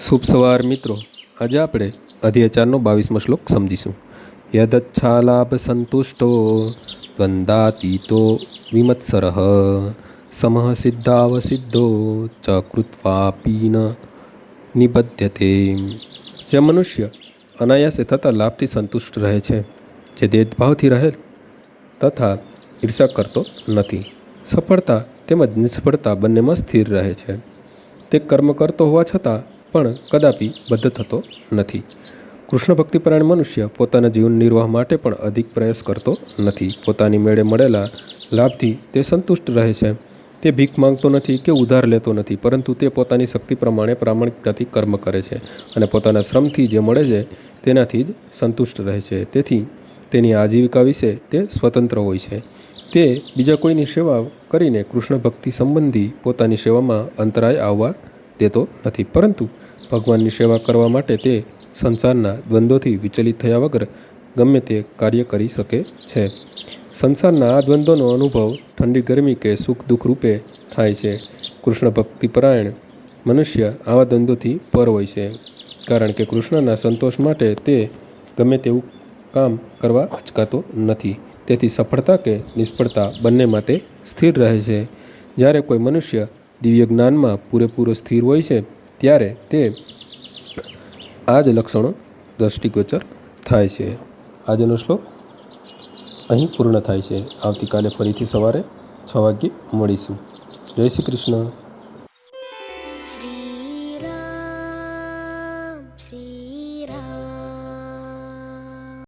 શુભ સવાર મિત્રો. આજે આપણે અધ્યાચારનો બાવીસમો શ્લોક સમજીશું. યદચ્છાલાભ સંતુષ્ટો દ્વંદાતીતો વિમત્સર સમહ સિદ્ધાવસિદ્ધો ચ કૃત્વાપીન નિબધ્યતે જે મનુષ્ય અનાયાસે થતા લાભથી સંતુષ્ટ રહે છે, જે દેદભાવથી રહે તથા ઈર્ષા કરતો નથી. સફળતા તેમજ નિષ્ફળતા બંનેમાં સ્થિર રહે છે. તે કર્મ કરતો હોવા છતાં પણ કદાપી બદ્ધ થતો નથી. કૃષ્ણ ભક્તિપરાયણ મનુષ્ય પોતાના જીવન નિર્વાહ માટે પણ અધિક પ્રયાસ કરતો નથી. પોતાની મેળે મળેલા લાભથી તે સંતુષ્ટ રહે છે. તે ભીખ માંગતો નથી કે ઉધાર લેતો નથી, પરંતુ તે પોતાની શક્તિ પ્રમાણે પ્રામાણિકતાથી કર્મ કરે છે અને પોતાના શ્રમથી જે મળે છે તેનાથી જ સંતુષ્ટ રહે છે. તેથી તેની આજીવિકા વિશે તે સ્વતંત્ર હોય છે. તે બીજા કોઈની સેવા કરીને કૃષ્ણ ભક્તિ સંબંધી પોતાની સેવામાં અંતરાય આવવા દેતો નથી. પરંતુ ભગવાનની સેવા કરવા માટે તે સંસારના દ્વંદ્વોથી વિચલિત થયા વગર ગમે તે કાર્ય કરી શકે છે. સંસારના આ દ્વંદ્વનો અનુભવ ઠંડી ગરમી કે સુખ દુઃખ રૂપે થાય છે. કૃષ્ણ ભક્તિપરાયણ મનુષ્ય આવા દ્વંદ્વોથી પર હોય છે. કારણ કે કૃષ્ણના સંતોષ માટે તે ગમે તેવું કામ કરવા અચકાતો નથી. તેથી સફળતા કે નિષ્ફળતા બંને માટે સ્થિર રહે છે. જ્યારે કોઈ મનુષ્ય દિવ્ય જ્ઞાનમાં પૂરેપૂરો સ્થિર હોય છે ત્યારે તે આ જ લક્ષણો દૃષ્ટિગોચર થાય છે. આજનો શ્લોક અહીં પૂર્ણ થાય છે. આવતીકાલે ફરીથી સવારે છ વાગ્યે મળીશું. જય શ્રી કૃષ્ણ. શ્રી